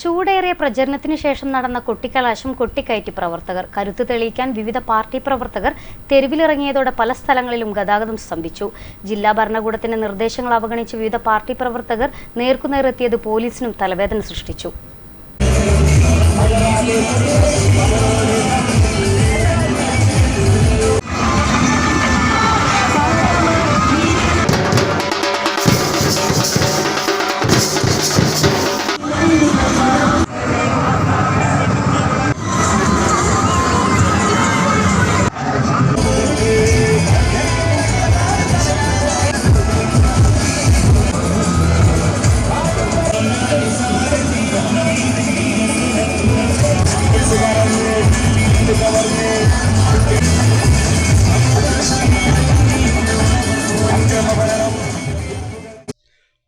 ചൂടേറിയ പ്രചരണത്തിന് ശേഷം നടന്ന കൊട്ടിക്കലാശം കൊട്ടിക്കയറ്റി പ്രവർത്തകർ. കരുത്ത് തെളിയിക്കാൻ വിവിധ പാർട്ടി പ്രവർത്തകർ തെരുവിലിറങ്ങിയതോടെ പല സ്ഥലങ്ങളിലും ഗതാഗതം സ്തംഭിച്ചു. ജില്ലാ ഭരണകൂടത്തിന്റെ നിർദ്ദേശങ്ങൾ അവഗണിച്ച് വിവിധ പാർട്ടി പ്രവർത്തകർ നേർക്കുനേർ എത്തിയത് പോലീസിനും തലവേദന സൃഷ്ടിച്ചു.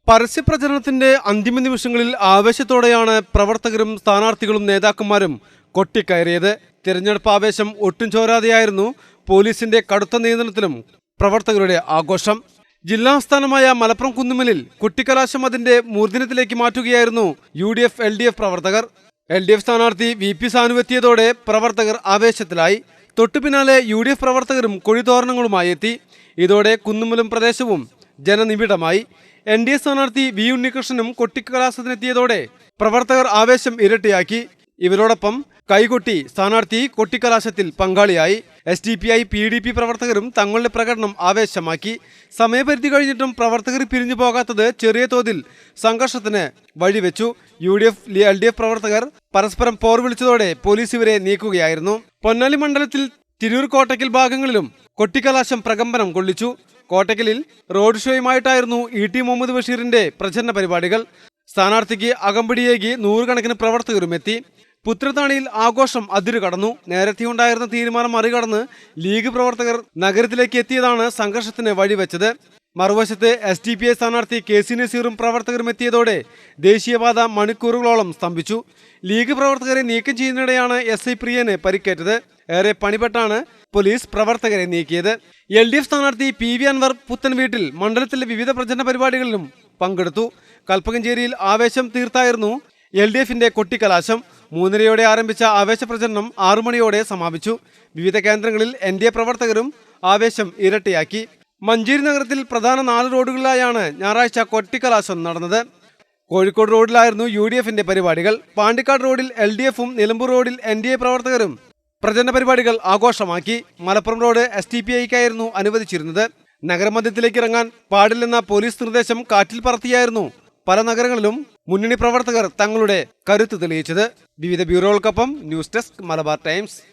പരസ്യപ്രചരണത്തിന്റെ അന്തിമ നിമിഷങ്ങളിൽ ആവേശത്തോടെയാണ് പ്രവർത്തകരും സ്ഥാനാർത്ഥികളും നേതാക്കന്മാരും കൊട്ടിക്കയറിയത്. തിരഞ്ഞെടുപ്പ് ആവേശം ഒട്ടും ചോരാതെയായിരുന്നു പോലീസിന്റെ കടുത്ത നിയന്ത്രണത്തിലും പ്രവർത്തകരുടെ ആഘോഷം. ജില്ലാസ്ഥാനമായ മലപ്പുറം കുന്നുമലിൽ കുട്ടിക്കലാശം അതിന്റെ മൂർധന്യത്തിലേക്ക് മാറ്റുകയായിരുന്നു U D F L D F പ്രവർത്തകർ. എൽ ഡി എഫ് സ്ഥാനാർത്ഥി വി പി സാനുവെത്തിയതോടെ പ്രവർത്തകർ ആവേശത്തിലായി. തൊട്ടുപിന്നാലെ യു ഡി എഫ് പ്രവർത്തകരും കൊടിതോരണങ്ങളുമായി എത്തി. ഇതോടെ കുന്നുമുലം പ്രദേശവും ജനനിബിഡമായി. എൻ ഡി എ സ്ഥാനാർത്ഥി വി ഉണ്ണികൃഷ്ണനും കൊട്ടിക്കലാസത്തിനെത്തിയതോടെ പ്രവർത്തകർ ആവേശം ഇരട്ടിയാക്കി. ഇവരോടൊപ്പം കൈകൊട്ടി സ്ഥാനാർത്ഥി കൊട്ടിക്കലാശത്തിൽ പങ്കാളിയായി. S D P I P D P പ്രവർത്തകരും തങ്ങളുടെ പ്രകടനം ആവേശമാക്കി. സമയപരിധി കഴിഞ്ഞിട്ടും പ്രവർത്തകർ പിരിഞ്ഞു പോകാത്തത് ചെറിയ തോതിൽ സംഘർഷത്തിന് വഴിവെച്ചു. U D F L D F പ്രവർത്തകർ പരസ്പരം പോർ വിളിച്ചതോടെ പോലീസ് ഇവരെ നീക്കുകയായിരുന്നു. പൊന്നാലി മണ്ഡലത്തിൽ തിരൂർ കോട്ടയ്ക്കൽ ഭാഗങ്ങളിലും കൊട്ടിക്കലാശം പ്രകമ്പനം കൊള്ളിച്ചു. കോട്ടയ്ക്കലിൽ റോഡ് ഷോയുമായിട്ടായിരുന്നു ഇ ടി മുഹമ്മദ് ബഷീറിന്റെ പ്രചരണ പരിപാടികൾ. സ്ഥാനാർത്ഥിക്ക് അകമ്പടിയേകി നൂറുകണക്കിന് പ്രവർത്തകരും എത്തി. പുത്രത്താണിയിൽ ആഘോഷം അതിരു കടന്നു. നേരത്തെ ഉണ്ടായിരുന്ന തീരുമാനം മറികടന്ന് ലീഗ് പ്രവർത്തകർ നഗരത്തിലേക്ക് എത്തിയതാണ് സംഘർഷത്തിന് വഴിവെച്ചത്. മറുവശത്ത് എസ് ഡി പി എ സ്ഥാനാർത്ഥി കെ സി നസീറും പ്രവർത്തകരും എത്തിയതോടെ ദേശീയപാത മണിക്കൂറുകളോളം സ്തംഭിച്ചു. ലീഗ് പ്രവർത്തകരെ നീക്കം ചെയ്യുന്നതിനിടെയാണ് എസ് ഐ പ്രിയന് പരിക്കേറ്റത്. ഏറെ പണിപ്പെട്ടാണ് പോലീസ് പ്രവർത്തകരെ നീക്കിയത്. എൽ ഡി എഫ് സ്ഥാനാർത്ഥി പി വി അൻവർ പുത്തൻ വീട്ടിൽ മണ്ഡലത്തിലെ വിവിധ പ്രചരണ പരിപാടികളിലും പങ്കെടുത്തു. കൽപ്പകഞ്ചേരിയിൽ ആവേശം തീർത്തായിരുന്നു എൽ ഡി എഫിന്റെ കൊട്ടിക്കലാശം. മൂന്നരയോടെ ആരംഭിച്ച ആവേശ പ്രചരണം ആറുമണിയോടെ സമാപിച്ചു. വിവിധ കേന്ദ്രങ്ങളിൽ എൻ ഡി എ പ്രവർത്തകരും ആവേശം ഇരട്ടിയാക്കി. മഞ്ചേരി നഗരത്തിൽ പ്രധാന നാല് റോഡുകളിലായാണ് ഞായറാഴ്ച കൊട്ടിക്കലാശം നടന്നത്. കോഴിക്കോട് റോഡിലായിരുന്നു യു ഡി എഫിന്റെ പരിപാടികൾ. പാണ്ടിക്കാട് റോഡിൽ എൽ ഡി എഫും നിലമ്പൂർ റോഡിൽ എൻ ഡി എ പ്രവർത്തകരും പ്രചരണ പരിപാടികൾ ആഘോഷമാക്കി. Malappuram road S T P ഐക്കായിരുന്നു അനുവദിച്ചിരുന്നത്. നഗരമധ്യത്തിലേക്ക് ഇറങ്ങാൻ പാടില്ലെന്ന പോലീസ് നിർദ്ദേശം കാറ്റിൽ പറത്തിയായിരുന്നു പല നഗരങ്ങളിലും മുന്നണി പ്രവർത്തകർ തങ്ങളുടെ കരുത്ത് തെളിയിച്ചത്. വിവിധ ബ്യൂറോകൾക്കൊപ്പം ന്യൂസ് ഡെസ്ക് മലബാർ ടൈംസ്.